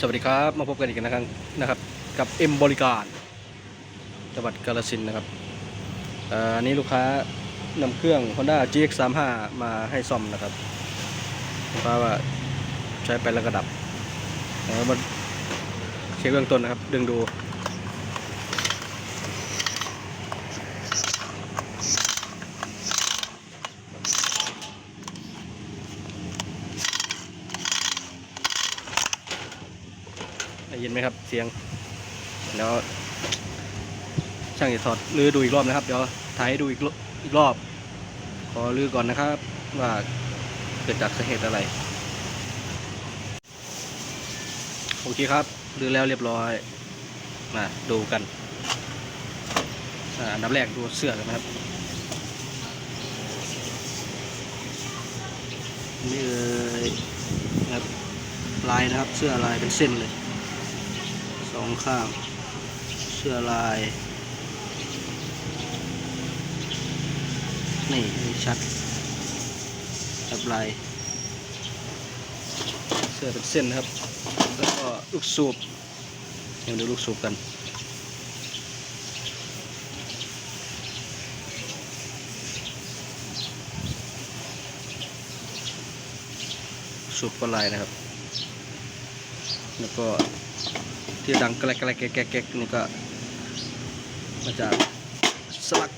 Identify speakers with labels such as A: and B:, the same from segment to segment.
A: สวัสดีครับมาพบกันอีกนะครับนะครับกับเอ็มบริการจังหวัดกาฬสินนะครับอันนี้ลูกค้านำเครื่อง Honda GX35 มาให้ซ่อมนะครับลูกค้าว่าใช้ไปแล้วก็ดับเดี๋ยวมาเช็คเบื้องต้นนะครับ ดึงดู ได้ยินไหมครับ เสียง แล้วช่างจะถอดรื้อดูอีกรอบนะครับ เดี๋ยวถ่ายให้ดูอีกรอบอีกรอบ ขอรื้อก่อนนะครับ ว่าเกิดจากสาเหตุอะไร โอเคครับรื้อแล้วเรียบร้อย มาดูกันอันดับแรกดูเสื้อกันนะครับนี่เลยนะครับลายนะครับเสื้อลายเป็นเส้นเลย องข้าง เสื้อลายนี่นี่ชัดแบบลาย เสื้อเป็นเส้นนะครับ แล้วก็ลูกสูบยังดูลูกสูบกันสูบก็ลายนะครับ แล้วก็ ที่ดังแกลกแกลกแกลกนี่ก็มาจากสลัก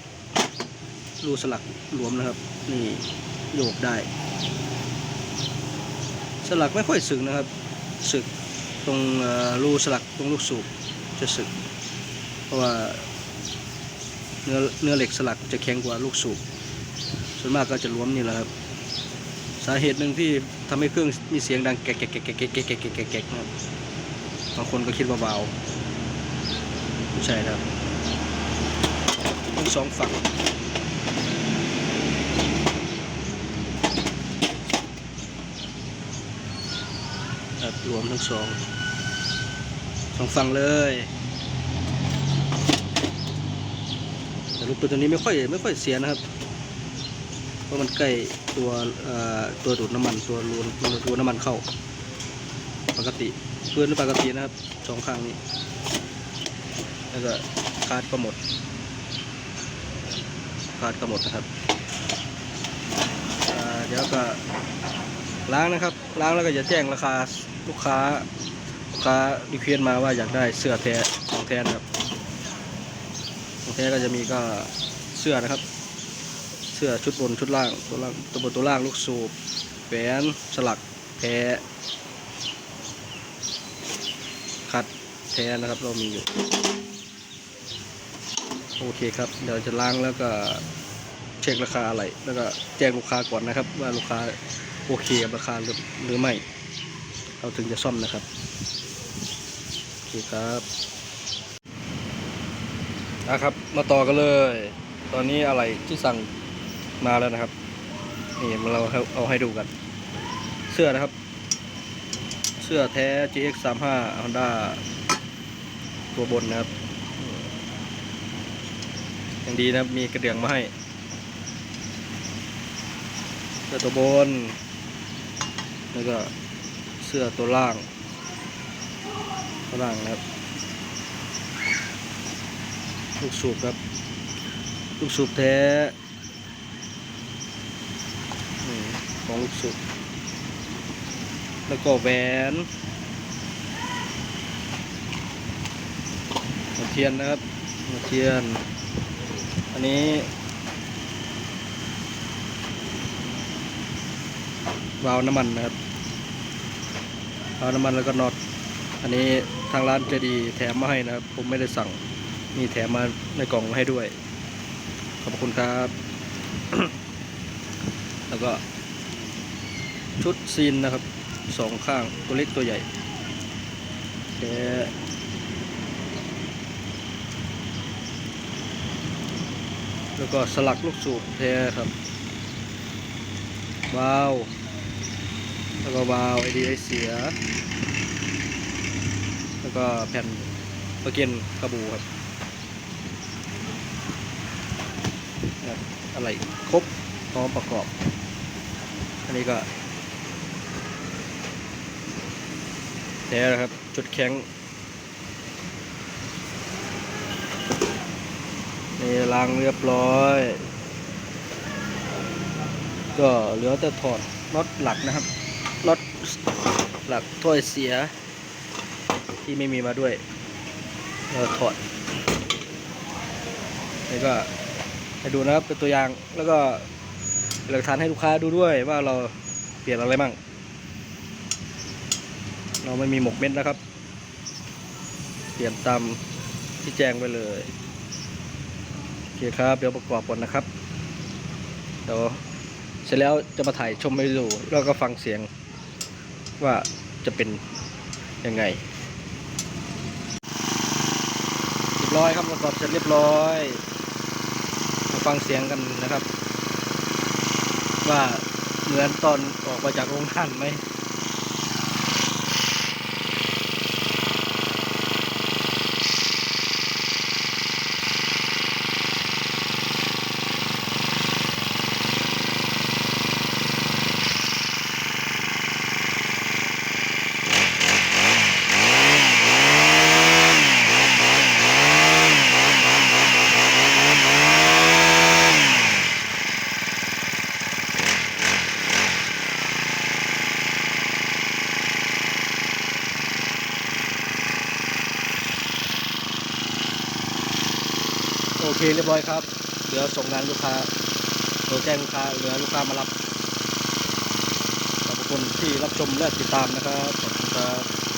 A: รูสลักหลวมนะครับ นี่โยกได้ สลักไม่ค่อยสึกนะครับ สึกตรงรูสลักตรงลูกสูบจะสึก เพราะว่าเนื้อเนื้อเหล็กสลักจะแข็งกว่าลูกสูบส่วนมากก็จะหลวมนี่แหละครับ สาเหตุหนึ่งที่ทำให้เครื่องมีเสียงดังแกละแกละแกะแกะแกะแกะแกะนะครักางคนก็คิดว่าเบาไม่ใช่นะครับทั้งสองฝั่งครับรวมทั้งสองสองฝั่งเลย แต่ลูกปืนตัวนี้ไม่ค่อยไม่ค่อยเสียนะครับเพราะมันใกล้ตัวตัวดูดน้ำมันตัวรูนรูน้ำมันเข้าปกติ เพื่อนปากตินะครับสองข้างนี้ แล้วก็คาดก็หมดคาดก็หมดนะครับเดี๋ยวก็ล้างนะครับ ล้างแล้วก็จะแจ้งราคาลูกค้าลูกค้ารีเควสมาว่าอยากได้เสื้อแท้ของแท้นะครับของแท้ก็จะมีก็เสื้อนะครับ เสื้อชุดบนชุดล่างตัวล่างตัวบนตัวล่างลูกสูบแหวนสลักแพ้ คัดแท้นะครับ เรามีอยู่ โอเคครับ เดี๋ยวจะล้างแล้วก็เช็คราคาอะไร แล้วก็แจ้งลูกค้าก่อนนะครับ ว่าลูกค้าโอเคกับราคาหรือหรือไม่เราถึงจะซ่อมนะครับ โอเคครับนะครับ มาต่อกันเลย ตอนนี้อะไรที่สั่งมาแล้วนะครับ นี่มาเราเอาเอาให้ดูกัน เสื้อนะครับ เสื้อแท้ GX35 Honda ตัวบนนะครับอย่างดีนะมีกระเดื่องมาให้เสื้อตัวบน แล้วก็เสื้อตัวล่าง ตัวล่างนะครับลูกสูบครับลูกสูบแท้ของลูกสูบแล้วก็แหวนหัว เทียนนะครับหัวเทียน อันนี้วาล์วน้ำมันนะครับวาล์วน้ำมันแล้วก็น็อตอันนี้ทางร้านจะดีแถมมาให้นะครับ ผมไม่ได้สั่งมีแถมมาในกล่องมาให้ด้วย ขอบคุณครับ แล้วก็ชุดซีนนะครับสองข้างตัวเล็กตัวใหญ่แท้ แล้วก็สลักลูกสูบแท้ครับวาล์วแล้วก็วาล์วไอดีไอเสีย แล้วก็แผ่นประเก็นกระบูครับอะไรครบพร้อมประกอบ อันนี้ก็แท้ครับ จุดแข็ง นี่ล้างเรียบร้อย ก็เหลือแต่ถอดน็อตหลักนะครับน็อตหลักถ้อยเสีย ที่ไม่มีมาด้วยเราถอดนี่ก็ให้ดูนะครับเป็นตัวอย่างแล้วก็หลักฐานให้ลูกค้าดูด้วยว่าเราเปลี่ยนอะไรบ้างเราไม่มีหมกเม็ดนะครับ เปลี่ยนตามที่แจ้งไปเลย คครับ เดี๋ยวประกอบก่อนนะครับ เดี๋ยวเสร็จแล้วจะมาถ่ายชมให้ดูแล้วก็ฟังเสียงว่าจะเป็นยังไงเรียบร้อยครับประกอบเสร็จเรียบร้อยมาฟังเสียงกันนะครับ ว่าเหมือนตอนออกมาจากโรงท่านไหม เคเรียบร้อยครับ เดี๋ยวส่งงานลูกค้าโทรแจ้งลูกค้าเหลือลูกค้ามารับขอบคุณที่รับชมและติดตามนะครับขอบคุณครับ